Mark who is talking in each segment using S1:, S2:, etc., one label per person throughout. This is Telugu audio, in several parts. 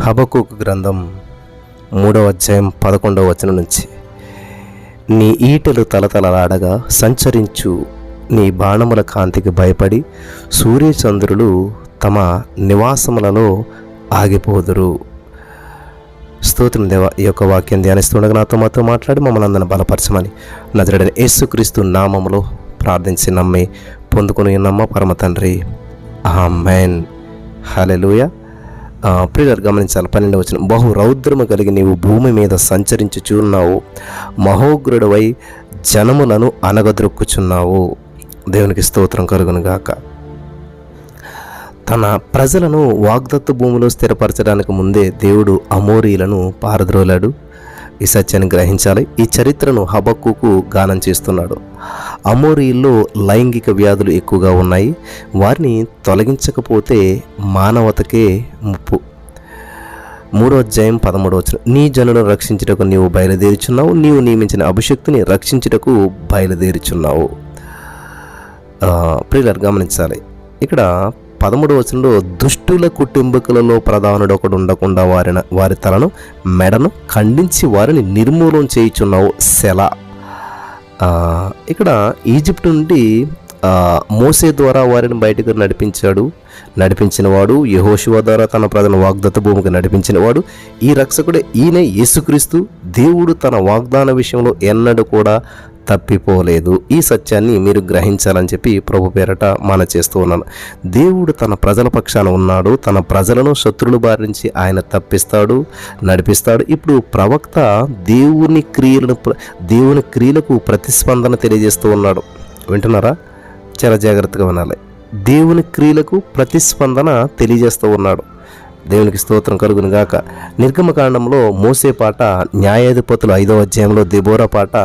S1: హబకుక్ గ్రంథం మూడవ అధ్యాయం పదకొండవ వచనం నుంచి. నీ ఈటలు తలతలలాడగా సంచరించు నీ బాణముల కాంతికి భయపడి సూర్యచంద్రులు తమ నివాసములలో ఆగిపోదురు. స్తోత్రం దేవ ఈ యొక్క వాక్యం ధ్యానిస్తుండగా నాతో మాతో మాట్లాడి మమ్మల్ని అందరిని బలపరచమని. నజరడని యేసుక్రీస్తు నామములో ప్రార్థించి నమ్మి పొందుకుని నమ్మ పరమ తండ్రి. ఆమెన్. హలెలుయా ప్రియులు గమనించాలి. పన్నెండు వచ్చిన బహు రౌద్రము కలిగి నీవు భూమి మీద సంచరించుచున్నావు. మహోగ్రుడవై జనములను అనగదొక్కుచున్నావు దేవునికి స్తోత్రం కలుగును గాక. తన ప్రజలను వాగ్దత్తు భూమిలో స్థిరపరచడానికి ముందే దేవుడు అమోరీలను పారద్రోలాడు. ఈ సత్యాన్ని గ్రహించాలి. ఈ చరిత్రను హబక్కుకు గానం చేస్తున్నాడు. అమోరీల్లో లైంగిక వ్యాధులు ఎక్కువగా ఉన్నాయి. వారిని తొలగించకపోతే మానవతకే ముప్పు. మూడో అధ్యాయం పదమూడవ వచ్చిన నీ జనులను రక్షించుటకు నీవు బయలుదేరుచున్నావు. నీవు నియమించిన అభిషక్తిని రక్షించుటకు బయలుదేరుచున్నావు. ప్రియులర్ గమనించాలి. ఇక్కడ పదమూడు వచనంలో దుష్టుల కుటుంబకులలో ప్రధానుడు ఒకడు ఉండకుండా వారిన వారి తలను మెడను ఖండించి వారిని నిర్మూలన చేయుచున్నావు సెల. ఇక్కడ ఈజిప్ట్ నుండి మోసే ద్వారా వారిని బయటకు నడిపించాడు. నడిపించినవాడు యహోశివ ద్వారా తన ప్రజల వాగ్దత్త భూమికి నడిపించినవాడు. ఈ రక్షకుడే ఈయన యేసుక్రీస్తు. దేవుడు తన వాగ్దాన విషయంలో ఎన్నడూ కూడా తప్పిపోలేదు. ఈ సత్యాన్ని మీరు గ్రహించాలని చెప్పి ప్రభు పేరట మన చేస్తూ ఉన్నాను. దేవుడు తన ప్రజల పక్షాన ఉన్నాడు. తన ప్రజలను శత్రుల బారి నుంచి ఆయన తప్పిస్తాడు నడిపిస్తాడు. ఇప్పుడు ప్రవక్త దేవుని క్రియలను దేవుని క్రియలకు ప్రతిస్పందన తెలియజేస్తూ ఉన్నాడు. వింటున్నారా? చాలా జాగ్రత్తగా వినాలి. దేవుని క్రియలకు ప్రతిస్పందన తెలియజేస్తూ ఉన్నాడు. దేవునికి స్తోత్రం కలుగును గాక. నిర్గమకాండంలో మోసే పాట న్యాయాధిపతులు ఐదో అధ్యాయంలో దిబోరా పాట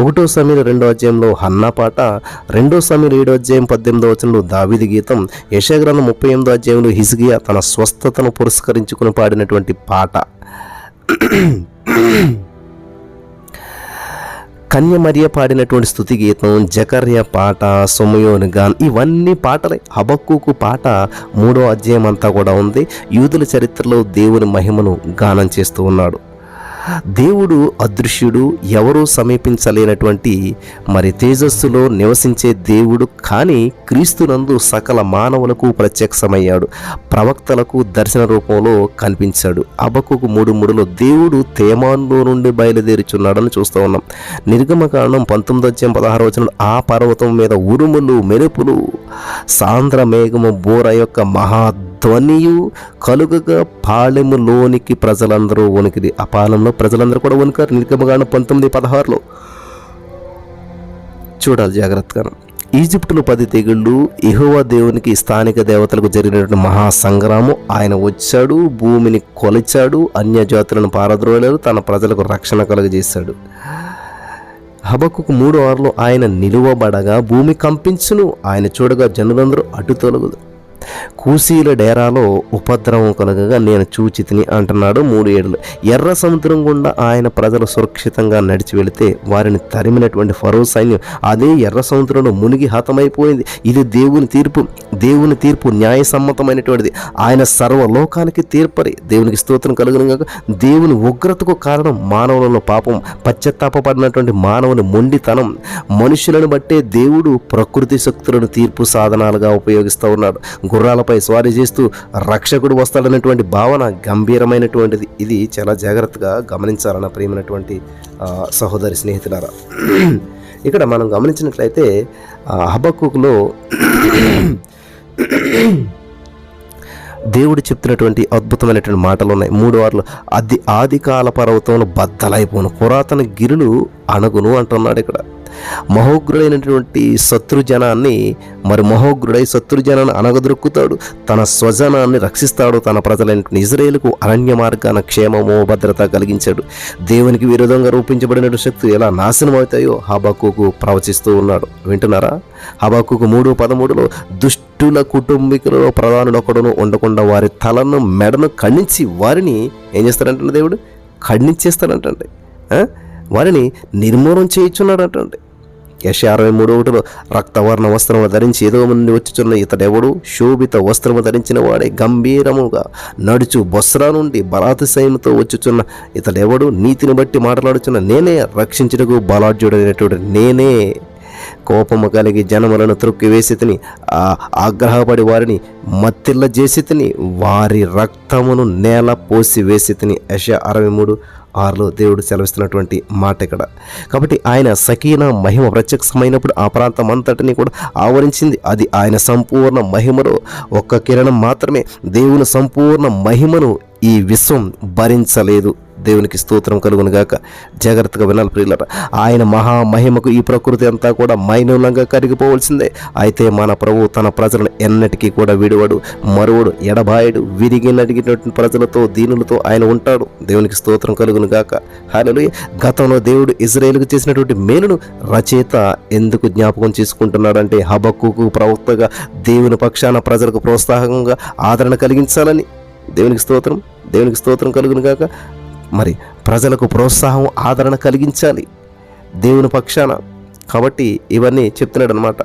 S1: ఒకటో సమీర రెండో అధ్యాయంలో హన్నా పాట రెండో సమీర ఏడో అధ్యాయం పద్దెనిమిదో వచనంలో దావిది గీతం యశగ్రంథం ముప్పై ఎనిమిదో అధ్యాయంలో హిజ్గియా తన స్వస్థతను పురస్కరించుకుని పాడినటువంటి పాట. కన్యమరియ పాడినటువంటి స్థుతి గీతం జకర్య పాట సొమయోని గాన్ ఇవన్నీ పాటలే. హబక్కుకు పాట మూడో అధ్యాయం అంతా కూడా ఉంది. యూదుల చరిత్రలో దేవుని మహిమను గానం చేస్తూ ఉన్నాడు. దేవుడు అదృశ్యుడు ఎవరూ సమీపించలేనటువంటి మరి తేజస్సులో నివసించే దేవుడు కానీ క్రీస్తునందు సకల మానవులకు ప్రత్యక్షమయ్యాడు. ప్రవక్తలకు దర్శన రూపంలో కనిపించాడు. అబకుకు మూడు మూడులో దేవుడు తేమాన్లో నుండి బయలుదేరుచున్నాడని చూస్తూ ఉన్నాం. నిర్గమకాండం పంతొమ్మిది వచ్చే పదహారు వచనం ఆ పర్వతం మీద ఉరుములు మెరుపులు సాంద్ర మేఘము బోర యొక్క మహా ధ్వనియు కలుగగా పాళెములోనికి ప్రజలందరూ వణికిది. ఆ పాలెంలో ప్రజలందరూ కూడా వణికారు. నిర్గమకాండం పంతొమ్మిది పదహారులో. చూడాలి జాగ్రత్తగా. ఈజిప్టులో పది తెగుళ్ళు ఇహోవా దేవునికి స్థానిక దేవతలకు జరిగినటువంటి మహాసంగ్రామం. ఆయన వచ్చాడు భూమిని కొలిచాడు అన్య జాతులను తన ప్రజలకు రక్షణ కలుగజేశాడు. హబకుకు మూడు ఆరులో ఆయన నిలువబడగా భూమి కంపించును. ఆయన చూడగా జనులందరూ అటు తొలగదు కూసీల డేరాలో ఉపద్రవం కలగగా నేను చూచి తిని అంటున్నాడు మూడు ఏడులు. ఎర్ర సముద్రం గుండా ఆయన ప్రజలు సురక్షితంగా నడిచి వెళితే వారిని తరిమినటువంటి ఫరో సైన్యం అదే ఎర్ర సముద్రంలో మునిగి హతమైపోయింది. ఇది దేవుని తీర్పు. దేవుని తీర్పు న్యాయసమ్మతమైనటువంటిది. ఆయన సర్వలోకానికి తీర్పరి. దేవునికి స్తోత్రం కలుగును గాక దేవుని ఉగ్రతకు కారణం మానవులలో పాపం. పశ్చత్తాపడినటువంటి మానవుని మొండితనం. మనుషులను బట్టే దేవుడు ప్రకృతి శక్తులను తీర్పు సాధనాలుగా ఉపయోగిస్తూ ఉన్నాడు. గుర్రాలపై స్వారీ చేస్తూ రక్షకుడు వస్తాడనేటువంటి భావన గంభీరమైనటువంటిది. ఇది చాలా జాగ్రత్తగా గమనించాలన్న ప్రియమైనటువంటి సహోదరి స్నేహితులారా. ఇక్కడ మనం గమనించినట్లయితే ఆ, హబక్కుకులో దేవుడు చెప్తున్నటువంటి అద్భుతమైనటువంటి మాటలు ఉన్నాయి మూడు వార్లు అది ఆదికాల పర్వతంలో బద్దలైపోను. పురాతన గిరులు అణగును అంటున్నాడు ఇక్కడ. మహోగ్రుడైనటువంటి శత్రుజనాన్ని మరి మహోగ్రుడై శత్రుజనాన్ని అనగదొరుకుతాడు. తన స్వజనాన్ని రక్షిస్తాడు. తన ప్రజలైనటువంటి ఇజ్రాయేల్కు అరణ్య మార్గాన క్షేమము భద్రత కలిగించాడు. దేవునికి విరోధంగా రూపించబడిన శక్తులు ఎలా నాశనం అవుతాయో హబాకుకు ప్రవచిస్తూ ఉన్నాడు. వింటున్నారా? హబాకుకు మూడు పదమూడులో దుష్టుల కుటుంబీకులలో ప్రధానుడొకడును ఉండకుండా వారి తలను మెడను ఖండించి వారిని ఏం చేస్తాడంటే దేవుడు? ఖండించేస్తాడంటే వారిని నిర్మూలం చేయించున్నాడటండి. యశ అరవై మూడు ఒకటిలో రక్తవర్ణ వస్త్రము ధరించి ఏదో మంది వచ్చుచున్న ఇతడెవడు? శోభిత వస్త్రము ధరించిన వాడే గంభీరముగా నడుచు బొస్రా నుండి బలాతిశయముతో వచ్చుచున్న ఇతడెవడు? నీతిని బట్టి మాట్లాడుచున్న నేనే రక్షించుటకు బలాఢ్యుడైనటువంటి నేనే. కోపము కలిగి జనములను త్రొక్కివేసి తిని ఆగ్రహపడి వారిని మత్తిల్ల చేసి తిని వారి రక్తమును నేల పోసి వేసి తిని యశ అరవై మూడు ఆరులో దేవుడు సెలవిస్తున్నటువంటి మాట ఇక్కడ. కాబట్టి ఆయన సకీన మహిమ ప్రత్యక్షమైనప్పుడు ఆ ప్రాంతం అంతటిని కూడా ఆవరించింది. అది ఆయన సంపూర్ణ మహిమలో ఒక్క కిరణం మాత్రమే దేవుని సంపూర్ణ మహిమను ఈ విశ్వం భరించలేదు. దేవునికి స్తోత్రం కలుగును గాక జాగ్రత్తగా వినాలి ప్రియులట ఆయన మహామహిమకు ఈ ప్రకృతి అంతా కూడా మైనూలంగా కరిగిపోవలసిందే. అయితే మన ప్రభు తన ప్రజలను ఎన్నటికీ కూడా విడువడు మరువడు ఎడబాయడు విరిగి నడిగినటువంటి ప్రజలతో దీనులతో ఆయన ఉంటాడు. దేవునికి స్తోత్రం కలుగును గాక హాలలు గతంలో దేవుడు ఇజ్రాయేల్కు చేసినటువంటి మేలును రచయిత ఎందుకు జ్ఞాపకం చేసుకుంటున్నాడంటే హబక్కుకు ప్రవక్తగా దేవుని పక్షాన ప్రజలకు ప్రోత్సాహంగా ఆదరణ కలిగించాలని. దేవునికి స్తోత్రం దేవునికి స్తోత్రం కలుగును గాక మరి ప్రజలకు ప్రోత్సాహం ఆదరణ కలిగించాలి. దేవుని పక్షాన. కాబట్టి ఇవన్నీ చెప్తున్నాడు అనమాట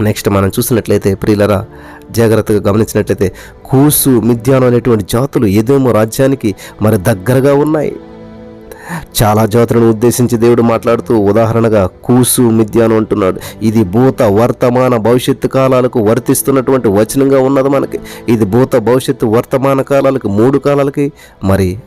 S1: నెక్స్ట్ మనం చూసినట్లయితే ప్రియులరా జాగ్రత్తగా గమనించినట్లయితే కూసు మిథ్యానం అనేటువంటి జాతులు ఏదేమో రాజ్యానికి మరి దగ్గరగా ఉన్నాయి. చాలా జాతులను ఉద్దేశించి దేవుడు మాట్లాడుతూ ఉదాహరణగా కూసు మిథ్యాను అంటున్నాడు. ఇది భూత వర్తమాన భవిష్యత్తు కాలాలకు వర్తిస్తున్నటువంటి వచనంగా ఉన్నది మనకి. ఇది భూత భవిష్యత్తు వర్తమాన కాలాలకు మూడు కాలాలకి మరి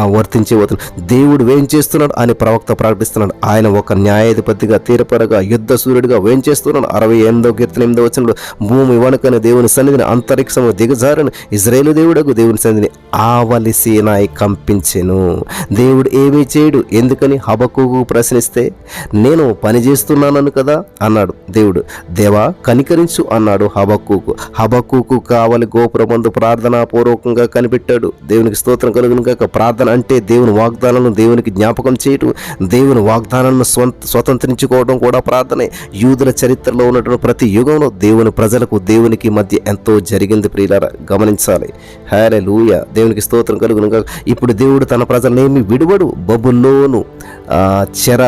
S1: వర్తించే వదలు దేవుడు వేం చేస్తున్నాడు అని ప్రవక్త ప్రకటిస్తున్నాడు ఆయన ఒక న్యాయాధిపతిగా తీరపరగా యుద్ధ సూర్యుడిగా వేం చేస్తున్నాడు. అరవై ఎనిమిదో కీర్తన ఎనిమిదో వచ్చినప్పుడు భూమి వణుకని దేవుని సన్నిధిని అంతరిక్షము దిగజారని ఇజ్రాయేలు దేవుడకు దేవుని సన్నిధిని ఆవలిసీనాయి కంపించెను. దేవుడు ఏమీ చేయడు. ఎందుకని? హబకుకు ప్రశ్నిస్తే నేను పని చేస్తున్నాను కదా? అన్నాడు దేవుడు. దేవా కనికరించు అన్నాడు హబక్కుకు హబక్కుకు కావలి గోపురమందు ప్రార్థనాపూర్వకంగా కనిపెట్టాడు. దేవునికి స్తోత్రం కలుగును కాక ప్రార్థన అంటే దేవుని వాగ్దానాలను దేవునికి జ్ఞాపకం చేయటం దేవుని వాగ్దానాలను స్వంత స్వతంత్రించుకోవడం కూడా ప్రార్థనే. యూదుల చరిత్రలో ఉన్నటువంటి ప్రతి యుగంలో దేవుని ప్రజలకు దేవునికి మధ్య ఎంతో జరిగింది ప్రియులారా గమనించాలి. హారే లూయ దేవునికి స్తోత్రం కలుగును ఇప్పుడు దేవుడు తన ప్రజలనేమి విడువడు? బబుల్లోను చెర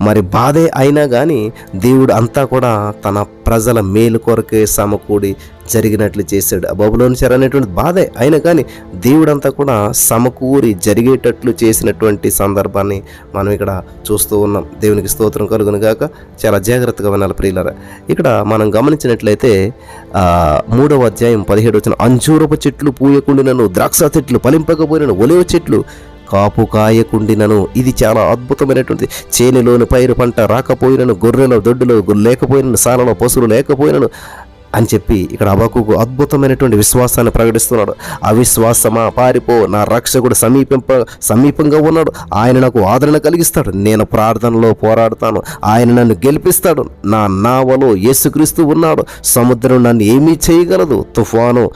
S1: మరి బాధే అయినా కానీ దేవుడు అంతా కూడా తన ప్రజల మేలు కొరకే సమకూడి జరిగినట్లు చేశాడు. అబాబులోని బబులోని చెర అనేటువంటి బాధే అయినా కానీ దేవుడంతా కూడా సమకూరి జరిగేటట్లు చేసినటువంటి సందర్భాన్ని మనం ఇక్కడ చూస్తూ ఉన్నాం. దేవునికి స్తోత్రం కలుగును గాక. చాలా జాగ్రత్తగా వినాలి ప్రియులరా. ఇక్కడ మనం గమనించినట్లయితే మూడవ అధ్యాయం పదిహేడు వచ్చిన అంజూరపు చెట్లు పూయకుండినను ద్రాక్ష చెట్లు పలింపకపోయినను ఒలివ చెట్లు కాపు కాయకుండినను. ఇది చాలా అద్భుతమైనటువంటి చేనులోని పైరు పంట రాకపోయినను గొర్రెల దొడ్డులో లేకపోయినను సాలలో పశువులు లేకపోయినను అని చెప్పి ఇక్కడ అబకుకు అద్భుతమైనటువంటి విశ్వాసాన్ని ప్రకటిస్తున్నాడు. అవిశ్వాసమా? పారిపో. నా రక్షకుడు సమీపింప సమీపంగా ఉన్నాడు. ఆయన నాకు ఆదరణ కలిగిస్తాడు. నేను ప్రార్థనలో పోరాడతాను. ఆయన నన్ను గెలిపిస్తాడు. నా నావలో యేసుక్రీస్తు ఉన్నాడు. సముద్రం నన్ను ఏమీ చేయగలదు. తుఫాను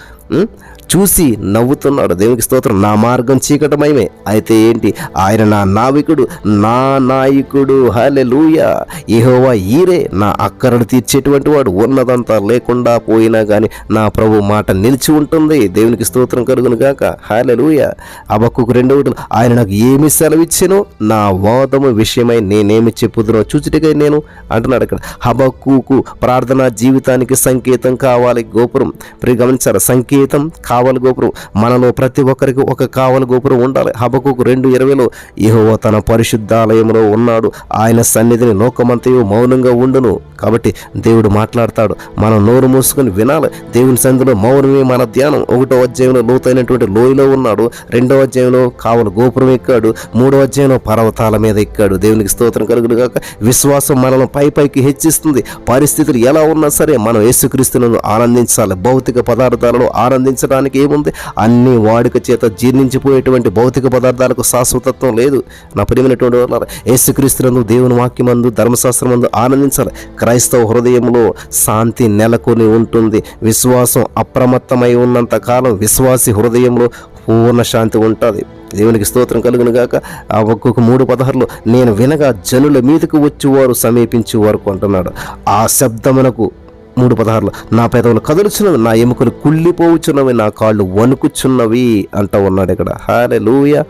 S1: చూసి నవ్వుతున్నాడు. దేవునికి స్తోత్రం. నా మార్గం చీకటమయమే. అయితే ఏంటి? ఆయన నా నావికుడు నా నాయకుడు. హలే లూయ ఏహోవా ఈరే. నా అక్కరను తీర్చేటువంటి వాడు ఉన్నదంతా లేకుండా పోయినా కానీ నా ప్రభు మాట నిలిచి ఉంటుంది. దేవునికి స్తోత్రం కలుగును గాక. హాలె లూయ అబక్కుకు రెండో ఆయన నాకు ఏమి సెలవిచ్చాను? నా వాదము విషయమై నేనేమి చెప్పుదునో చూచిటకై నేను అంటున్నాడు అక్కడ హబక్కుకు ప్రార్థనా జీవితానికి సంకేతం కావాలి. గోపురం. ప్రియ గమనించారు? సంకేతం కావలి గోపురం. మనలో ప్రతి ఒక్కరికి ఒక కావలి గోపురం ఉండాలి. హబకుకు రెండు ఇరవైలో యెహోవా తన పరిశుద్ధాలయంలో ఉన్నాడు. ఆయన సన్నిధిని లోకమంతయు మౌనంగా ఉండును. కాబట్టి దేవుడు మాట్లాడతాడు. మనం నోరు మూసుకొని వినాలి. దేవుని సన్నిధిలో మౌనమే మన ధ్యానం. ఒకటో అధ్యాయంలో లోతైనటువంటి లోయలో ఉన్నాడు. రెండో అధ్యాయంలో కావలి గోపురం ఎక్కాడు. మూడో అధ్యాయంలో పర్వతాల మీద ఎక్కాడు. దేవునికి స్తోత్రం కలుగుడు కాక విశ్వాసం మనల్ని పై పైకి హెచ్చిస్తుంది. పరిస్థితులు ఎలా ఉన్నా సరే మనం యేసుక్రీస్తులను ఆనందించాలి. భౌతిక పదార్థాలను ఆనందించడానికి ఏముంది అన్ని వాడుక చేత జీర్ణించిపోయేటువంటి భౌతిక పదార్థాలకు శాశ్వతత్వం లేదు. నా ప్రియమైనటువంటి వాళ్ళారా, యేసుక్రీస్తునందు దేవుని వాక్యమందు ధర్మశాస్త్రమందు ఆనందించాలి. క్రైస్తవ హృదయంలో శాంతి నెలకొని ఉంటుంది. విశ్వాసం అప్రమత్తమై ఉన్నంత కాలం విశ్వాసి హృదయంలో పూర్ణ శాంతి ఉంటుంది. దేవునికి స్తోత్రం కలుగును గాక. ఆ ఒక్కొక్క మూడు పదహారులు నేను వినగా జనుల మీదకు వచ్చేవారు సమీపించే వరకు అంటున్నాడు ఆ శబ్దమునకు మూడు పదహారులో నా పెదవులు కదులుచున్నవి నా ఎముకలు కుళ్ళిపోవుచున్నవి నా కాళ్ళు వణుకుచున్నవి అంటూ ఉన్నాడు ఇక్కడ. హాలే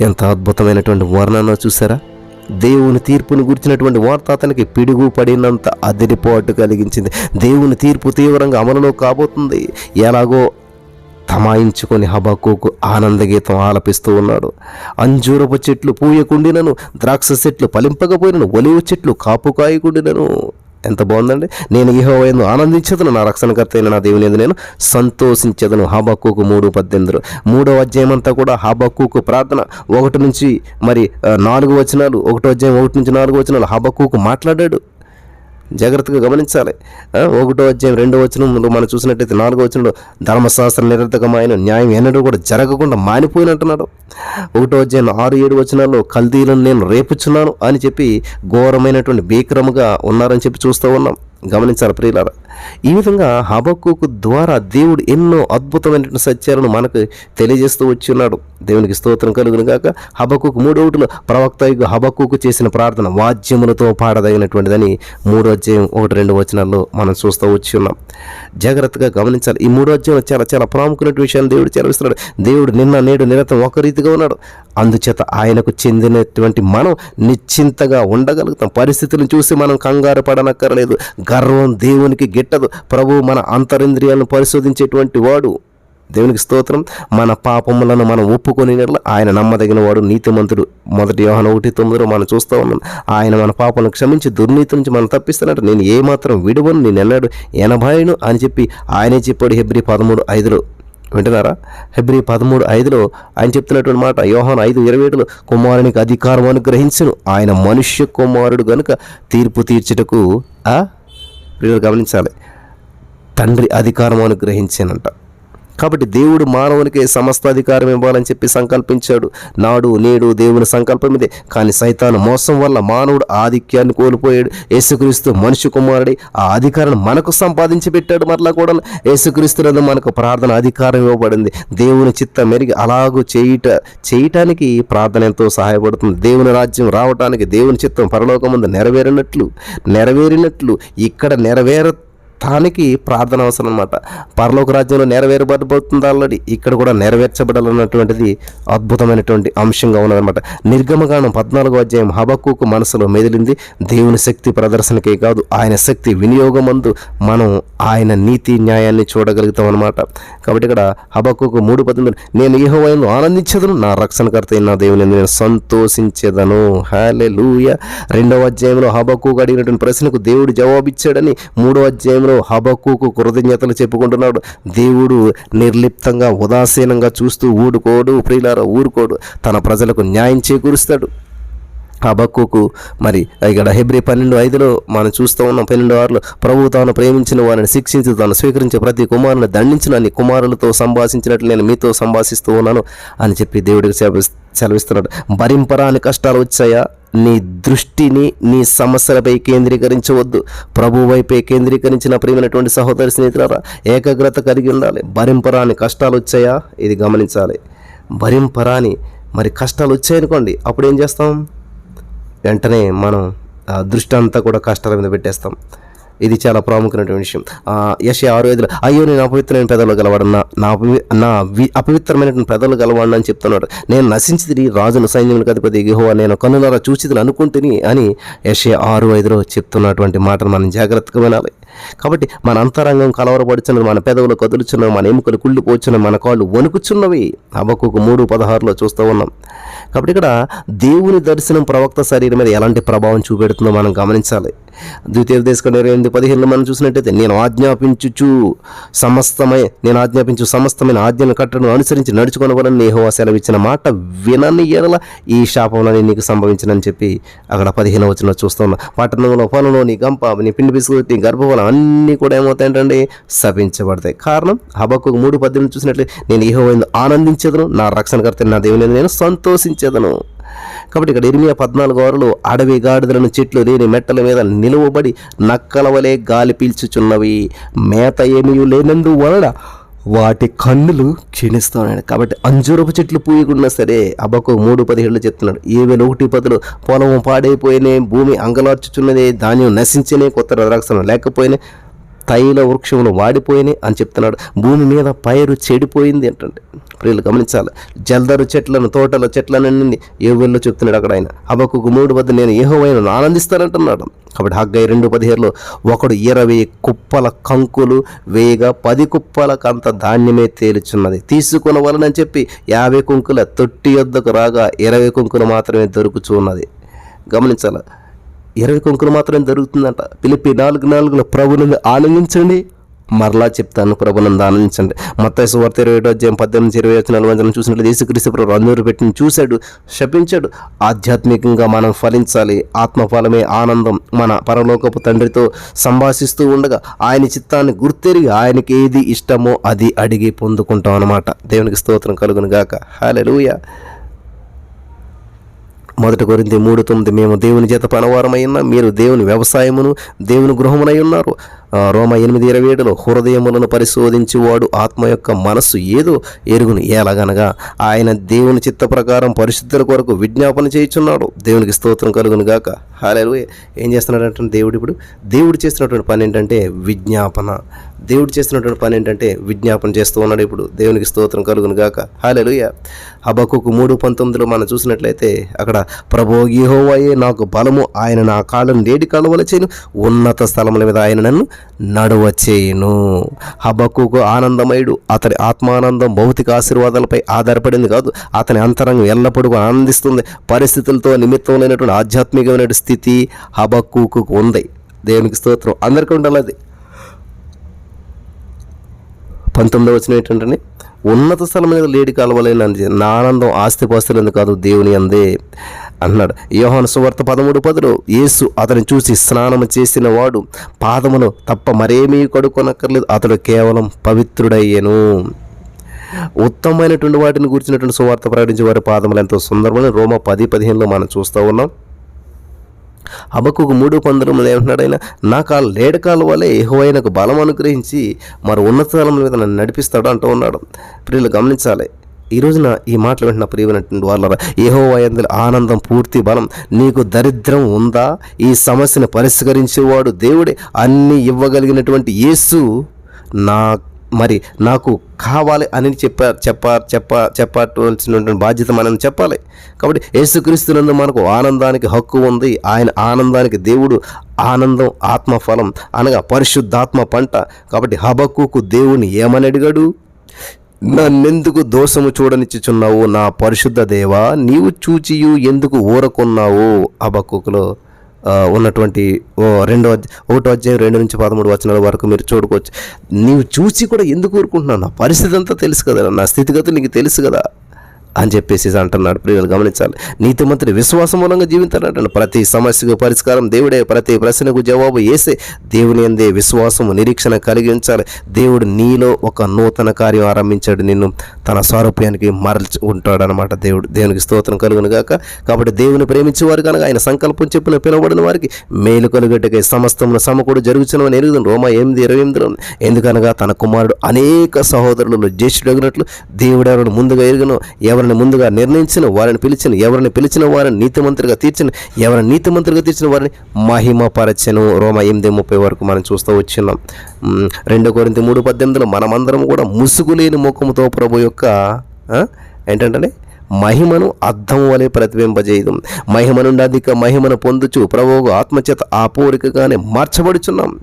S1: ఎంత అద్భుతమైనటువంటి వర్ణన చూసారా? దేవుని తీర్పును గురించినటువంటి వార్త అతనికి పిడుగు పడినంత అదిరిపాటు కలిగించింది. దేవుని తీర్పు తీవ్రంగా అమలులో కాబోతుంది. ఎలాగో తమాయించుకొని హబక్కుకు ఆనందగీతం ఆలపిస్తూ ఉన్నాడు. అంజూరపు చెట్లు పూయకుండినను ద్రాక్ష చెట్లు పలింపకపోయినను ఒలివ చెట్లు కాపు కాయకుండినను. ఎంత బాగుందండి. నేను ఈహోవైను ఆనందించదును నా రక్షణకర్త అయిన నా దేవుని నేను సంతోషించదును. హబక్కుకు మూడు పద్దెనిమిదిలో మూడవ అధ్యాయం అంతా కూడా హబక్కుకు ప్రార్థన. ఒకటి నుంచి మరి నాలుగు వచనాలు ఒకటో అధ్యాయం ఒకటి నుంచి నాలుగు వచనాలు హబక్కుకు మాట్లాడాడు. జాగ్రత్తగా గమనించాలి. ఒకటో అధ్యాయం రెండో వచనంలో మనం చూసినట్టయితే నాలుగో వచనంలో ధర్మశాస్త్ర నిరర్థకమైన న్యాయం ఎన్నడూ కూడా జరగకుండా మానిపోయినట్టున్నాడు. ఒకటో అధ్యాయం ఆరు ఏడు వచనాల్లో కల్దీలను నేను రేపుచున్నాను అని చెప్పి ఘోరమైనటువంటి భీకరముగా ఉన్నారని చెప్పి చూస్తూ ఉన్నాం. గమనించాలి ప్రియులారా? ఈ విధంగా హబక్కుకు ద్వారా దేవుడు ఎన్నో అద్భుతమైనటువంటి సత్యాలను మనకు తెలియజేస్తూ వచ్చి ఉన్నాడు దేవునికి స్తోత్రం కలుగును గాక. హబక్కుకు మూడో ప్రవక్త హబక్కుకు చేసిన ప్రార్థన వాద్యములతో పాడదగినటువంటిదని మూడో అధ్యాయం ఒకటి రెండు వచనాల్లో మనం చూస్తూ వచ్చి ఉన్నాం జాగ్రత్తగా గమనించాలి. ఈ మూడో అధ్యాయంలో చాలా చాలా ప్రాముఖ్యమైన విషయాన్ని దేవుడు చెలవిస్తున్నాడు దేవుడు నిన్న నేడు నిరంతరం ఒక రీతిగా ఉన్నాడు. అందుచేత ఆయనకు చెందినటువంటి మనం నిశ్చింతగా ఉండగలుగుతాం. పరిస్థితులను చూసి మనం కంగారు పడనక్కర్లేదు. గర్వం దేవునికి గిట్టదు. ప్రభు మన అంతరింద్రియాలను పరిశోధించేటువంటి వాడు. దేవునికి స్తోత్రం. మన పాపములను మనం ఒప్పుకొని ఆయన నమ్మదగిన వాడు నీతిమంతుడు. మొదటి యోహన ఒకటి తొమ్మిదిలో మనం చూస్తూ ఉన్నాం. ఆయన మన పాపలను క్షమించి దుర్నీతి నుంచి మనం తప్పిస్తున్నట్టు. నేను ఏమాత్రం విడువను నేను ఎన్నడు ఎనభైను అని చెప్పి ఆయనే చెప్పాడు హెబ్రి పదమూడు ఐదులో. వింటున్నారా? హెబ్రి పదమూడు ఐదులో ఆయన చెప్తున్నటువంటి మాట యోహాన్ ఐదు ఇరవై ఏడులో కుమారునికి అధికారం అనుగ్రహించను. ఆయన మనుష్య కుమారుడు గనుక తీర్పు తీర్చుటకు మీరు గమనించాలి. తండ్రి అధికారం అనుగ్రహించానంట. కాబట్టి దేవుడు మానవునికి సమస్త అధికారం ఇవ్వాలని చెప్పి సంకల్పించాడు. నాడు నేడు దేవుని సంకల్పం ఇదే. కానీ సైతాను మోసం వల్ల మానవుడు ఆధిక్యాన్ని కోల్పోయాడు. యేసుక్రీస్తు మనిషి కుమారుడి ఆ అధికారాన్ని మనకు సంపాదించి పెట్టాడు మరలా కూడా. యేసుక్రీస్తునందు మనకు ప్రార్థన అధికారం ఇవ్వబడింది. దేవుని చిత్తం మెరిగి అలాగూ చేయుట చేయటానికి ప్రార్థన ఎంతో సహాయపడుతుంది. దేవుని రాజ్యం రావటానికి దేవుని చిత్తం పరలోకముందు నెరవేరినట్లు నెరవేరినట్లు ఇక్కడ నెరవేర మొత్తానికి ప్రార్థన అవసరం అనమాట పరలోక రాజ్యంలో నెరవేరబడబోతుంది ఆల్రెడీ ఇక్కడ కూడా నెరవేర్చబడాలన్నటువంటిది అద్భుతమైనటువంటి అంశంగా ఉన్నదన్నమాట. నిర్గమగానం పద్నాలుగో అధ్యాయం హబక్కుకు మనసులో మెదిలింది. దేవుని శక్తి ప్రదర్శనకే కాదు ఆయన శక్తి వినియోగమందు మనం ఆయన నీతి న్యాయాన్ని చూడగలుగుతాం అనమాట కాబట్టి ఇక్కడ హబక్కుకు మూడు పద్దెనిమిది నేను యెహోవాను ఆనందించదను నా రక్షణకర్త అయిన నా దేవుని నేను సంతోషించేదను. హాలే రెండవ అధ్యాయంలో హబక్కు అడిగినటువంటి ప్రశ్నకు దేవుడు జవాబిచ్చాడని మూడో అధ్యాయంలో హబక్కుకు కృతజ్ఞతలు చెప్పుకుంటున్నాడు. దేవుడు నిర్లిప్తంగా ఉదాసీనంగా చూస్తూ ఊడుకోడు ప్రియులారా ఊరుకోడు. తన ప్రజలకు న్యాయం చేకూరుస్తాడు. హబక్కుకు మరి ఇక్కడ హెబ్రి పన్నెండు ఐదులో మనం చూస్తూ ఉన్నాం పన్నెండు ఆరులో ప్రభు తాను ప్రేమించిన వారిని శిక్షించి తాను స్వీకరించే ప్రతి కుమారుని దండించిన అన్ని కుమారులతో సంభాషించినట్లు నేను మీతో సంభాషిస్తూ ఉన్నాను అని చెప్పి దేవుడికి సెలవిస్- సెలవిస్తున్నాడు. భరింపరాని కష్టాలు వచ్చాయా? నీ దృష్టిని నీ సమస్యలపై కేంద్రీకరించవద్దు. ప్రభు వైపే కేంద్రీకరించిన ప్రియమైనటువంటి సహోదరి స్నేహితులారా ఏకాగ్రత కలిగి ఉండాలి. భరింపరాని కష్టాలు వచ్చాయా? ఇది గమనించాలి. భరింపరాని మరి కష్టాలు వచ్చాయనుకోండి అప్పుడు ఏం చేస్తాం? వెంటనే మనం ఆ దృష్టి అంతా కూడా కష్టాల మీద పెట్టేస్తాం. ఇది చాలా ప్రాముఖ్యమైనటువంటి విషయం. యశ ఆరు ఐదులో అయ్యో నేను అపవిత్రమైన పెదవులు గలవాడన్న నా అపవి- నా వి- పెదవులు గలవాడిని అని చెప్తున్నాడు. నేను నశించిది రాజును సైన్యములకు అధిపతి గిహో నేను కన్నులారా చూచిది అనుకుంటుని అని యశ ఆరు ఐదులో చెప్తున్నటువంటి మాటను మనం జాగ్రత్తగా వినాలి. కాబట్టి మన అంతరంగం కలవరపడుచున్నది మన పెదవులు కదులుచున్నవి మన ఎముకలు కుళ్ళిపోచున్నవి మన కాళ్ళు వణుకుచున్నవి. అబక్కుకు మూడు పదహారులో చూస్తూ ఉన్నాం. కాబట్టి ఇక్కడ దేవుని దర్శనం ప్రవక్త శరీరం మీద ఎలాంటి ప్రభావం చూపెడుతుందో మనం గమనించాలి. ద్వితీయ దేశం ఇరవై ఎనిమిది పదిహేనులో మనం చూసినట్టయితే నేను ఆజ్ఞాపించుచు సమస్తమై నేను ఆజ్ఞాపించు సమస్తమైన ఆజ్ఞను కట్టను అనుసరించి నడుచుకొనవలని నేహోవా సెలవిచ్చిన మాట వినని ఎడల ఈ శాపంలోని నీకు సంభవించినని చెప్పి అక్కడ పదిహేను వచ్చిన చూస్తున్నా పట్టణంలో పొలంలో నీ గంప నీ పిండి బిస్కుట్ నీ గర్భఫలం అన్నీ కూడా ఏమవుతాయంటండి? శపించబడతాయి. కారణం హబకు మూడు పద్దెనిమిది చూసినట్లే నేను ఇహోవైందు ఆనందించేదను నా రక్షణకర్త నా దేవుని నేను సంతోషించేదను. కాబట్టి ఇక్కడ ఇరిమియా పద్నాలుగు వారులు అడవి గాడిదలను చెట్లు లేని మెట్టల మీద నిలువబడి నక్కల వలె గాలి పీల్చుచున్నవి. మేత ఏమీ లేనందు వలన వాటి కన్నులు క్షీణిస్తున్నాయి. కాబట్టి అంజూరపు చెట్లు పూయకుండా సరే అబ్బకు మూడు పదిహేళ్ళు చెప్తున్నాడు. ఏవేలు ఒకటి పదులు పొలం పాడైపోయినే భూమి అంగలార్చుచున్నదే ధాన్యం నశించినే కొత్త ద్రాక్షను లేకపోయినా తైల వృక్షములు వాడిపోయినాయి అని చెప్తున్నాడు. భూమి మీద పైరు చెడిపోయింది ఏంటంటే ప్రియులు గమనించాలి. జల్దరు చెట్లను తోటల చెట్లనన్నీ ఏవుల్లో చెప్తున్నాడు అక్కడ ఆయన. అబకు మూడు వద్ద నేను ఏహోవైన ఆనందిస్తానంటున్నాడు. కాబట్టి హగ్గై రెండు పదిహేరులో ఒకడు ఇరవై కుప్పల కంకులు వేయగా పది కుప్పలకంత ధాన్యమే తేలుచున్నది. తీసుకునవలనని చెప్పి యాభై కుంకుల తొట్టి యొద్దకు రాగా ఇరవై కుంకులు మాత్రమే దొరుకుచున్నది. గమనించాలి. ఇరవై కుంకులు మాత్రమే జరుగుతుందంట. పిలిపి నాలుగు నాలుగులో ప్రభులను ఆనందించండి. మరలా చెప్తాను ప్రభునంద ఆనందించండి. మొత్తం వార్త ఇరవై ఏడో అధ్యాయం పద్దెనిమిది ఇరవై వచ్చిన నలభై వందలను చూసినట్లు యేసుక్రీస్తు ప్రభు అందరూ పెట్టిన చూశాడు శపించాడు. ఆధ్యాత్మికంగా మనం ఫలించాలి. ఆత్మఫలమే ఆనందం. మన పరలోకపు తండ్రితో సంభాషిస్తూ ఉండగా ఆయన చిత్తాన్ని గుర్తెరిగి ఆయనకి ఏది ఇష్టమో అది అడిగి పొందుకుంటాం అనమాట దేవునికి స్తోత్రం కలుగును గాక హాలెలూయా మొదటి కొరింది మూడు తొమ్మిది మేము దేవుని చేత పనవారమై ఉన్నాం మీరు దేవుని వ్యవసాయమును దేవుని గృహమునై ఉన్నారు రోమ ఎనిమిది ఇరవై ఏడులో హృదయములను పరిశోధించువాడు ఆత్మ యొక్క మనస్సు ఏదో ఎరుగును. ఎలాగనగా ఆయన దేవుని చిత్త ప్రకారం పరిశుద్ధుల కొరకు విజ్ఞాపన చేయుచున్నాడు. దేవునికి స్తోత్రం కలుగును గాక. హాలే ఏం చేస్తున్నాడంటే దేవుడు ఇప్పుడు దేవుడు చేస్తున్నటువంటి పని ఏంటంటే విజ్ఞాపన. దేవుడు చేస్తున్నటువంటి పని ఏంటంటే విజ్ఞాపన చేస్తూ ఉన్నాడు. ఇప్పుడు దేవునికి స్తోత్రం కలుగును గాక. హాలెలుయ హబకుకు మూడు పంతొమ్మిదిలో మనం చూసినట్లయితే అక్కడ ప్రభో యెహోవాయే నాకు బలము ఆయన నా కాళ్ళను నేడి వల్ల చేయను ఉన్నత స్థలముల మీద ఆయన నన్ను నడువ చేయును. హబకుకు ఆనందమయుడు అతని ఆత్మానందం భౌతిక ఆశీర్వాదాలపై ఆధారపడింది కాదు. అతని అంతరంగం ఎల్లప్పుడూ ఆనందిస్తుంది. పరిస్థితులతో నిమిత్తం లేనటువంటి ఆధ్యాత్మికమైన స్థితి హబక్కుకు ఉంది. దేవునికి స్తోత్రం. అందరికీ ఉండాలి అది. పంతొమ్మిదవ వచ్చిన ఏంటంటే ఉన్నత స్థలం మీద లేడి కాలవలేని నా ఆనందం ఆస్తిపాస్తులందు కాదు దేవుని అందే అన్నాడు. యోహాను సువార్త పదమూడు పదులు యేసు అతని చూసి స్నానం చేసిన వాడు పాదమును తప్ప మరేమీ కడుక్కొనక్కర్లేదు అతడు కేవలం పవిత్రుడయ్యను. ఉత్తమమైనటువంటి వాటిని గురించినటువంటి సువార్త ప్రకటించే వారి పాదములు ఎంతో సుందరమని రోమ పది పదిహేనులో మనం చూస్తూ ఉన్నాం. హబకుకు మూడు పంతొమ్మిది ఏమంటున్నాడు ఆయన నాకు ఆ లేడకాల వలె యెహోవాయనకు బలం అనుగ్రహించి మరి ఉన్నత స్థలం మీద నన్ను నడిపిస్తాడు అంటూ ఉన్నాడు. ప్రియులు గమనించాలి. ఈ రోజున ఈ మాటలు వింటున్న ప్రియమైనటువంటి వాళ్ళ యెహోవాయందుల ఆనందం పూర్తి బలం నీకు దరిద్రం ఉందా? ఈ సమస్యను పరిష్కరించేవాడు దేవుడే అన్నీ ఇవ్వగలిగినటువంటి యేసు నా మరి నాకు కావాలి అని చెప్ప చెప్ప చెప్ప చెప్పవలసినటువంటి బాధ్యత మనం చెప్పాలి. కాబట్టి యేసుక్రీస్తునందు మనకు ఆనందానికి హక్కు ఉంది. ఆయన ఆనందానికి దేవుడు ఆనందం ఆత్మఫలం అనగా పరిశుద్ధాత్మ పంట. కాబట్టి హబక్కుకు దేవుని ఏమని అడిగాడు? నన్నెందుకు దోషము చూడనిచ్చుచున్నావు నా పరిశుద్ధ దేవా? నీవు చూచియు ఎందుకు ఊరకున్నావు? హబక్కులో ఉన్నటువంటి ఓ రెండో ఒకటో అధ్యాయం రెండు నుంచి పదమూడు వచనాల వరకు మీరు చూడుకోవచ్చు. నీవు చూసి కూడా ఎందుకు ఊరుకుంటున్నావు? నా పరిస్థితి అంతా తెలుసు కదా నా స్థితిగతులు నీకు తెలుసు కదా. అని చెప్పేసి అంటున్నాడు. ప్రియులు గమనించాలి. నీతిమంతుడి విశ్వాసం మూలంగా జీవించాలంటాడు ప్రతి సమస్యకు పరిష్కారం దేవుడే. ప్రతి ప్రశ్నకు జవాబు వేసే దేవుని అందే విశ్వాసము నిరీక్షణ కలిగించాలి దేవుడు నీలో ఒక నూతన కార్యం ఆరంభించాడు. నిన్ను తన స్వరూప్యానికి మరల్చి ఉంటాడు అనమాట దేవుడు. దేవునికి స్తోత్రం కలుగును గాక కాబట్టి దేవుని ప్రేమించేవారు కనుక ఆయన సంకల్పం చెప్పిన పిలువబడిన వారికి మేలు కలుగట్టుకై సమస్తమును సమకూడు జరుగుతున్నవని ఎరుగుతుంది రోమా ఎనిమిది ఇరవై ఎనిమిదిలో ఎందుకనగా తన కుమారుడు అనేక సహోదరులలో జ్యేష్ఠుడగినట్లు దేవుడు ఎవరిని ముందుగా ఎరుగును ఎవరిని ముందుగా నిర్ణయించిన వారిని పిలిచిన ఎవరిని పిలిచిన వారిని నీతిమంత్రిగా తీర్చిన ఎవరిని నీతిమంతులుగా తీర్చిన వారిని మహిమపరచను. రోమ ఎనిమిది ముప్పై వరకు మనం చూస్తూ వచ్చినాం. రెండో కొరింత మూడు పద్దెనిమిదిలో మనమందరం కూడా ముసుగులేని ముఖముతో ప్రభు యొక్క ఏంటంటే మహిమను అర్థం వలె ప్రతిబింబజేయదు. మహిమ నుండి అధిక మహిమను పొందుచు ప్రభువు ఆత్మచేత ఆపోరికగానే మార్చబడుచున్నాం.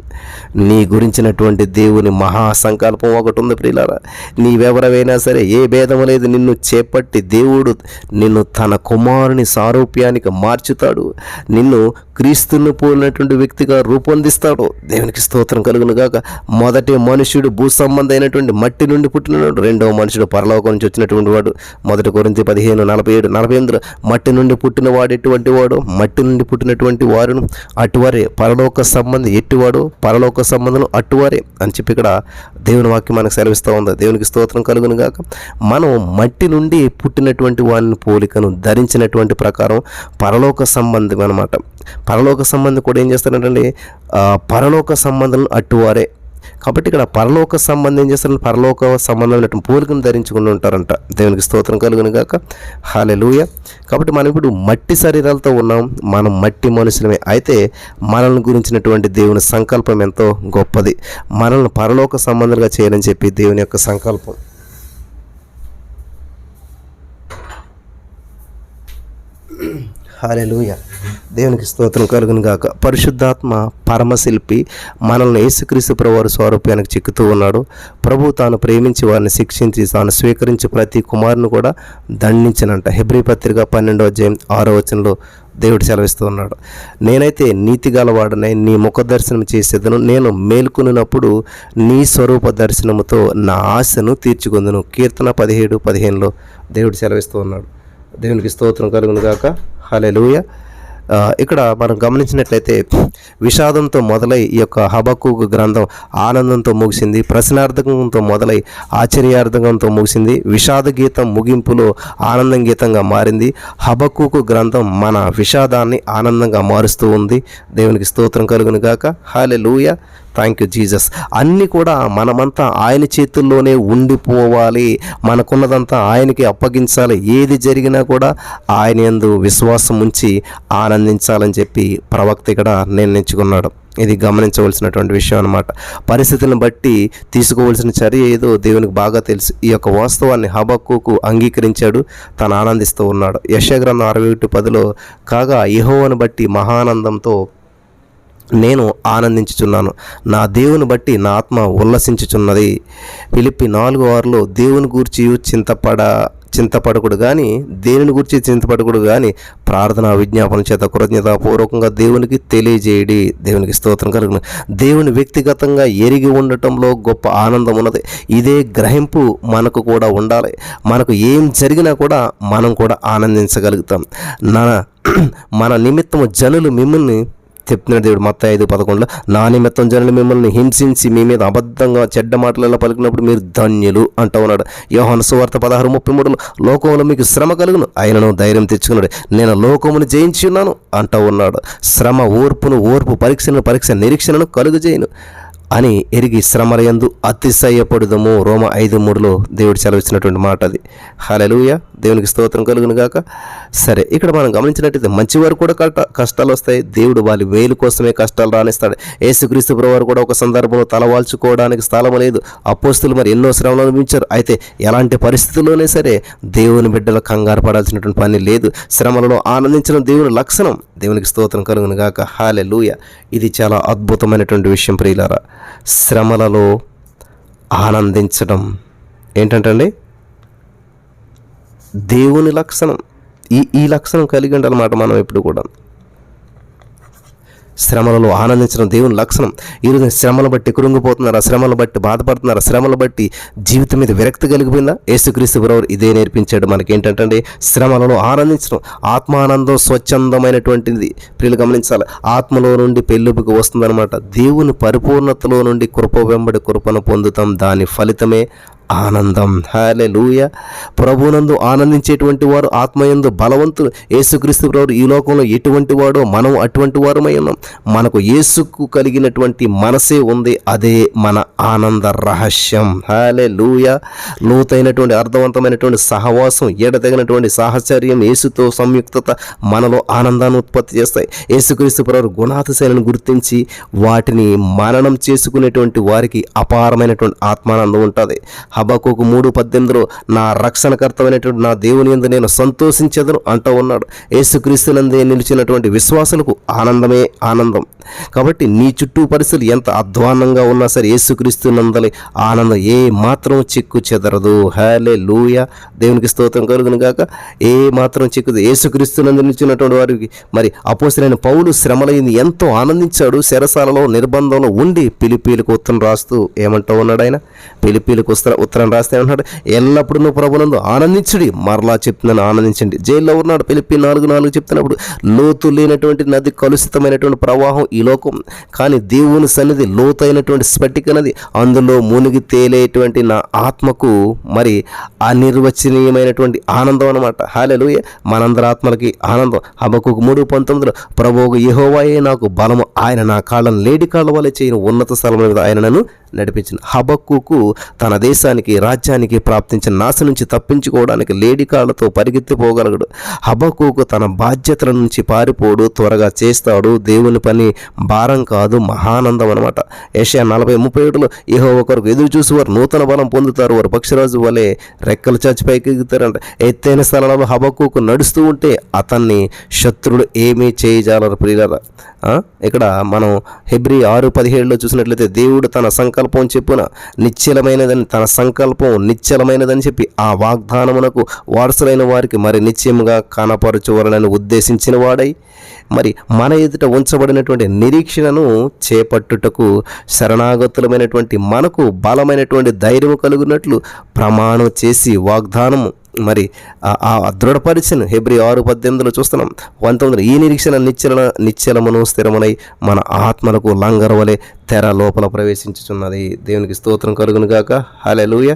S1: నీ గురించినటువంటి దేవుని మహా సంకల్పం ఒకటి ఉంది ప్రియులారా. నీవెవరవైనా సరే ఏ భేదం లేదు నిన్ను చేపట్టి దేవుడు నిన్ను తన కుమారుని సారూప్యానికి మార్చుతాడు. నిన్ను క్రీస్తును పోలినటువంటి వ్యక్తిగా రూపొందిస్తాడు. దేవునికి స్తోత్రం కలుగును గాక. మొదటి మనుషుడు భూ సంబంధమైనటువంటి మట్టి నుండి పుట్టినవాడు. రెండవ మనుషుడు పరలోకం నుంచి వచ్చినటువంటి వాడు. మొదటి కొరింతి పదిహేను నలభై ఏడు నలభై ఎనిమిదిలో మట్టి నుండి పుట్టిన వాడు ఎటువంటి వాడు మట్టి నుండి పుట్టినటువంటి వారును అటువారే పరలోక సంబంధి ఎట్టివాడు? పరలోక సంబంధం అటువారే అని చెప్పి ఇక్కడ దేవుని వాక్యం మనకు సెలవిస్తూ ఉంది. దేవునికి స్తోత్రం కలుగును గాక. మనం మట్టి నుండి పుట్టినటువంటి వారిని పోలికను ధరించినటువంటి ప్రకారం పరలోక సంబంధం అనమాట పరలోక సంబంధం కూడా ఏం చేస్తారంటే పరలోక సంబంధం అట్టువారే కాబట్టి ఇక్కడ పరలోక సంబంధం ఏం చేస్తారు పరలోక సంబంధమైనటువంటి పోలికను ధరించుకుని ఉంటారంట. దేవునికి స్తోత్రం కలుగును గాక. హాలెలూయ కాబట్టి మనం ఇప్పుడు మట్టి శరీరాలతో ఉన్నాం. మనం మట్టి మనుషులమే. అయితే మనల్ని గురించినటువంటి దేవుని సంకల్పం ఎంతో గొప్పది. మనల్ని పరలోక సంబంధాలుగా చేయాలని చెప్పి దేవుని యొక్క సంకల్పం. హాలెలూయ దేవునికి స్తోత్రం కలుగును గాక. పరిశుద్ధాత్మ పరమశిల్పి మనల్ని యేసుక్రీస్తు ప్రభువారి స్వరూపానికి చిక్కుతూ ఉన్నాడు. ప్రభు తాను ప్రేమించి వారిని శిక్షించి తాను స్వీకరించి ప్రతి కుమారుని కూడా దండించనంట. హెబ్రి పత్రిక పన్నెండో అధ్యాయం ఆరో వచనంలో దేవుడు సెలవిస్తూ ఉన్నాడు. నేనైతే నీతి గలవాడనై నీ ముఖ దర్శనం చేసేదను. నేను మేల్కొనినప్పుడు నీ స్వరూప దర్శనముతో నా ఆశను తీర్చుకుందును. కీర్తన పదిహేడు పదిహేనులో దేవుడు సెలవిస్తూ ఉన్నాడు. దేవునికి స్తోత్రం కలుగును గాక. హలెలూయ ఇక్కడ మనం గమనించినట్లయితే విషాదంతో మొదలై ఈ యొక్క హబక్కు గ్రంథం ఆనందంతో ముగిసింది ప్రశ్నార్థకంతో మొదలై ఆశ్చర్యార్థకంతో ముగిసింది విషాద గీతం ముగింపులో ఆనందం గీతంగా మారింది హబక్కుకు గ్రంథం మన విషాదాన్ని ఆనందంగా మారుస్తూ ఉంది. దేవునికి స్తోత్రం కలుగును గాక. Hallelujah thank you Jesus అన్నీ కూడా మనమంతా ఆయన చేతుల్లోనే ఉండిపోవాలి. మనకున్నదంతా ఆయనకి అప్పగించాలి. ఏది జరిగినా కూడా ఆయన ఎందు విశ్వాసం ఉంచి ఆనందించాలని చెప్పి ప్రవక్త ఇక్కడ నిర్ణయించుకున్నాడు. ఇది గమనించవలసినటువంటి విషయం అనమాట పరిస్థితులను బట్టి తీసుకోవాల్సిన చర్య ఏదో దేవునికి బాగా తెలుసు. ఈ యొక్క వాస్తవాన్ని హబక్కుకు అంగీకరించాడు. తను ఆనందిస్తూ ఉన్నాడు. యశగ్రంథం అరవై ఒకటి పదిలో కాగా యెహోవాను బట్టి మహానందంతో నేను ఆనందించుచున్నాను. నా దేవుని బట్టి నా ఆత్మ ఉల్లసించుచున్నది. పిలిపి నాలుగు ఆరులో దేవుని గూర్చి చింతపడ చింతపడకుడు కానీ దేనిని గురించి చింతపడకుడు కానీ ప్రార్థన విజ్ఞాపన చేత కృతజ్ఞతాపూర్వకంగా దేవునికి తెలియజేయడి. దేవునికి స్తోత్రం కలుగును. దేవుని వ్యక్తిగతంగా ఎరిగి ఉండటంలో గొప్ప ఆనందం ఉన్నది ఇదే గ్రహింపు మనకు కూడా ఉండాలి. మనకు ఏం జరిగినా కూడా మనం కూడా ఆనందించగలుగుతాం. నా మన నిమిత్తము జనులు మిమ్మల్ని చెప్తున్నాడు దేవుడు మొత్తం ఐదు పదకొండులో నా నిమిత్తం జనులు మిమ్మల్ని హింసించి మీ మీద అబద్ధంగా చెడ్డ మాటలలో పలికినప్పుడు మీరు ధన్యులు అంటూ ఉన్నాడు. యోహన సువార్త పదహారు ముప్పై మూడులో లోకంలో మీకు శ్రమ కలుగును ఆయనను ధైర్యం తెచ్చుకున్నాడు. నేను లోకమును జయించి ఉన్నాను అంటూ ఉన్నాడు. శ్రమ ఓర్పును ఓర్పు పరీక్షను పరీక్ష నిరీక్షణను కలుగజేయను. అని ఎరిగి శ్రమలయందు అతిశయపడుదము. రోమ ఐదు మూడులో దేవుడు సెలవిచ్చినటువంటి మాట అది. హలలుయ దేవునికి స్తోత్రం కలుగును గాక. సరే ఇక్కడ మనం గమనించినట్టయితే మంచివారు కూడా కష్ట కష్టాలు వస్తాయి. దేవుడు వాళ్ళ వేలు కోసమే కష్టాలు రాణిస్తాడు. యేసుక్రీస్తు ప్రభువారు కూడా ఒక సందర్భంలో తలవాల్చుకోవడానికి స్థలం లేదు. అపోస్తులు మరి ఎన్నో శ్రమలు అనిపించారు అయితే ఎలాంటి పరిస్థితుల్లోనే సరే దేవుని బిడ్డలు కంగారు పడాల్సినటువంటి పని లేదు. శ్రమలలో ఆనందించడం దేవుని లక్షణం. దేవునికి స్తోత్రం కలుగును గాక. హాలే ఇది చాలా అద్భుతమైనటువంటి విషయం ప్రియులారా. శ్రమలలో ఆనందించడం. ఏంటంటండి? దేవుని లక్షణం. ఈ ఈ లక్షణం కలిగి ఉండాలన్నమాట మనం ఎప్పుడు కూడా. శ్రమలలో ఆనందించడం దేవుని లక్షణం. ఈరోజు శ్రమలు బట్టి కురుంగిపోతున్నారా? శ్రమలు బట్టి బాధపడుతున్నారా? శ్రమలు బట్టి జీవితం మీద విరక్తి కలిగిపోయిందా? యేసుక్రీస్తు బ్రవర్ ఇదే నేర్పించాడు మనకి ఏంటంటే శ్రమలలో ఆనందించడం ఆత్మానందం స్వచ్ఛందమైనటువంటిది. ప్రియులు గమనించాలి ఆత్మలో నుండి పెళ్ళుపుకి వస్తుందన్నమాట. దేవుని పరిపూర్ణతలో నుండి కృప వెంబడి కృపను పొందుతాం. దాని ఫలితమే ఆనందం. హాలే లూయ ప్రభునందు ఆనందించేటువంటి వారు ఆత్మయందు బలవంతులు. యేసుక్రీస్తు ప్రభు ఈ లోకంలో ఎటువంటి వాడో మనం అటువంటి వారమై ఉన్నాం. మనకు యేసుకు కలిగినటువంటి మనసే ఉంది. అదే మన ఆనంద రహస్యం. హాలే లూయ లోతైనటువంటి అర్థవంతమైనటువంటి సహవాసం ఎడతగినటువంటి సాహచర్యం యేసుతో సంయుక్తత మనలో ఆనందాన్ని ఉత్పత్తి చేస్తాయి. యేసుక్రీస్తు ప్రభు గుణాతిశైలను గుర్తించి వాటిని మననం చేసుకునేటువంటి వారికి అపారమైనటువంటి ఆత్మానందం ఉంటుంది. హబకుకు మూడు పద్దెనిమిదిలో నా రక్షణకర్తమైనటువంటి నా దేవుని ఎందు నేను సంతోషించదను అంటూ ఉన్నాడు. యేసుక్రీస్తునందే నిలిచినటువంటి విశ్వాసులకు ఆనందమే ఆనందం. కాబట్టి నీ చుట్టూ పరిస్థితులు ఎంత అధ్వాన్నంగా ఉన్నా సరే యేసుక్రీస్తు నందలి ఆనందం ఏ మాత్రం చిక్కు చెదరదు. హేలే లూయ దేవునికి స్తోత్రం కలుగును గాక. ఏ మాత్రం చిక్కుదు. యేసుక్రీస్తు నందు నిలిచినటువంటి వారికి మరి అపోసరైన పౌలు శ్రమలైంది ఎంతో ఆనందించాడు. శరసాలలో నిర్బంధంలో ఉండి పిలిపీలకు ఉత్తరం రాస్తూ ఏమంటూ ఉన్నాడు ఆయన? పిలిపీలకు ఉత్తర ఉత్తరం రాస్తే ఏమన్నాడు ఎల్లప్పుడు నువ్వు ప్రభునందు ఆనందించుడి. మరలా చెప్తున్నాను ఆనందించండి. జైల్లో ఉన్నాడు పిలిపి నాలుగు నాలుగు చెప్తున్నప్పుడు లోతు లేనటువంటి నది కలుషితమైనటువంటి ప్రవాహం ఈ లోకం. కానీ దేవుని సన్నిధి లోతైనటువంటి స్ఫటిక నది అందులో మునిగి తేలేటువంటి నా ఆత్మకు మరి అనిర్వచనీయమైనటువంటి ఆనందం అనమాట హాలెలు మనందరి ఆత్మలకి ఆనందం. హబకు మూడు పంతొమ్మిదిలో ప్రభువు యహోవాయే నాకు బలము. ఆయన నా కాళ్ళను లేడి కాళ్ళ వల్ల చేయని. ఉన్నత స్థలం మీద ఆయన నన్ను నడిపించిన. హబక్కుకు తన దేశాన్ని దేశానికి రాజ్యానికి ప్రాప్తించిన నాశ నుంచి తప్పించుకోవడానికి లేడికాళ్ళతో పరిగెత్తిపోగలడు. పరిగెత్తిపోగలగడు తన బాధ్యతల నుంచి పారిపోడు త్వరగా చేస్తాడు. దేవుని పని భారం కాదు మహానందం అనమాట ఏషియా నలభై ముప్పై ఏడులో ఏహో ఒకరికి ఎదురు చూసి వారు నూతన బలం పొందుతారు. వారు పక్షిరాజు వలె రెక్కలు చచ్చి ఎగుతారంట. ఎత్తైన స్థలంలో హబకుకు నడుస్తూ ఉంటే అతన్ని శత్రుడు ఏమీ చేయజాలరు ప్రియులరా. ఇక్కడ మనం హెబ్రి ఆరు పదిహేడులో చూసినట్లయితే దేవుడు తన సంకల్పం చెప్పున నిశ్చలమైనదని తన సంకల్పం నిశ్చలమైనదని చెప్పి ఆ వాగ్దానమునకు వారసులైన వారికి మరి నిశ్చయముగా కనపరచువలనని ఉద్దేశించిన వాడై మరి మన ఎదుట ఉంచబడినటువంటి నిరీక్షణను చేపట్టుటకు శరణాగతులమైనటువంటి మనకు బలమైనటువంటి ధైర్యం కలుగునట్లు ప్రమాణం చేసి వాగ్దానము మరి ఆ- ఆ దృఢపరిచిన హెబ్రి ఆరు పద్దెనిమిదిలో చూస్తున్నాం. పంతొమ్మిది ఈ నిరీక్షణ నిశ్చల నిశ్చలమును స్థిరమునై మన ఆత్మలకు లంగరవలే తెర లోపల ప్రవేశించుచున్నది. దేవునికి స్తోత్రం కలుగును గాక. లూయ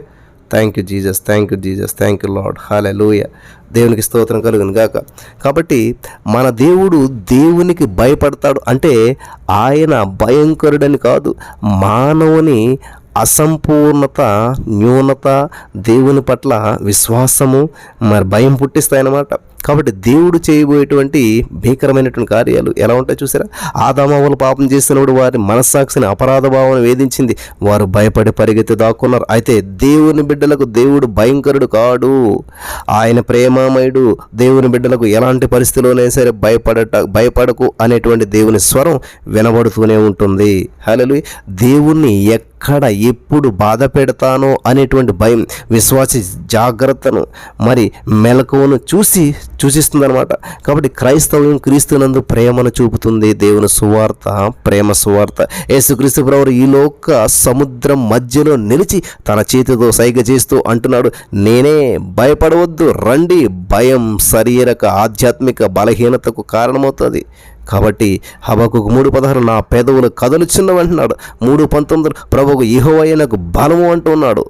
S1: thank you Jesus thank you Jesus thank you lord లూయ దేవునికి స్తోత్రం కలుగును గాక. కాబట్టి మన దేవుడు దేవునికి భయపడతాడు అంటే ఆయన భయంకరుడని కాదు. మానవుని అసంపూర్ణత న్యూనత దేవుని పట్ల విశ్వాసము మరి భయం పుట్టిస్తాయన్నమాట. కాబట్టి దేవుడు చేయబోయేటువంటి భీకరమైనటువంటి కార్యాలు ఎలా ఉంటాయి చూసారా? ఆదామవులు పాపం చేసినప్పుడు వారి మనస్సాక్షిని అపరాధ భావన వేధించింది. వారు భయపడి పరిగెత్తి దాక్కున్నారు. అయితే దేవుని బిడ్డలకు దేవుడు భయంకరుడు కాడు. ఆయన ప్రేమామయుడు. దేవుని బిడ్డలకు ఎలాంటి పరిస్థితిలోనే సరే భయపడట భయపడకు అనేటువంటి దేవుని స్వరం వినబడుతూనే ఉంటుంది. హలో దేవుణ్ణి ఎక్కడ ఎప్పుడు బాధ పెడతానో అనేటువంటి భయం విశ్వాస జాగ్రత్తను మరి మెలకువను చూసి సూచిస్తుందన్నమాట. కాబట్టి క్రైస్తవ్యం క్రీస్తునందు ప్రేమను చూపుతుంది. దేవుని సువార్త ప్రేమ సువార్త. యేసుక్రీస్తు ప్రభు ఈ లోక సముద్రం మధ్యలో నిలిచి తన చేతితో సైగ చేస్తూ అంటున్నాడు నేనే భయపడవద్దు రండి. భయం శరీరక ఆధ్యాత్మిక బలహీనతకు కారణమవుతుంది. కాబట్టి హబకు మూడు పదహారు నా పెదవులు కదలుచున్నవంటున్నాడు. మూడు పంతొమ్మిది ప్రభుకు ఇహోవయ్య నాకు బలము అంటున్నాడు.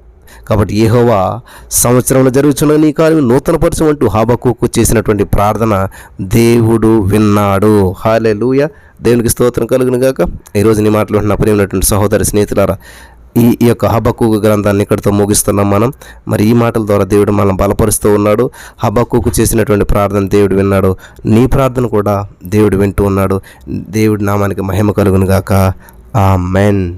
S1: కాబట్టి ఏహోవా సంవత్సరంలో జరుగుతున్న నీ కార్యం నూతనపరచమంటూ హాబకుకు చేసినటువంటి ప్రార్థన దేవుడు విన్నాడు. హాలే లూయ దేవునికి స్తోత్రం కలుగును గాక. ఈరోజు నీ మాట్లాడిన ప్రేమైనటువంటి సహోదరి స్నేహితులారా ఈ ఈ యొక్క హబక్కు గ్రంథాన్ని ఇక్కడితో ముగిస్తున్నాం మనం. మరి ఈ మాటల ద్వారా దేవుడు మనం బలపరుస్తూ ఉన్నాడు. హబక్కుకు చేసినటువంటి ప్రార్థన దేవుడు విన్నాడు. నీ ప్రార్థన కూడా దేవుడు వింటూ ఉన్నాడు. దేవుడి నామానికి మహిమ కలుగును గాక. ఆ మెన్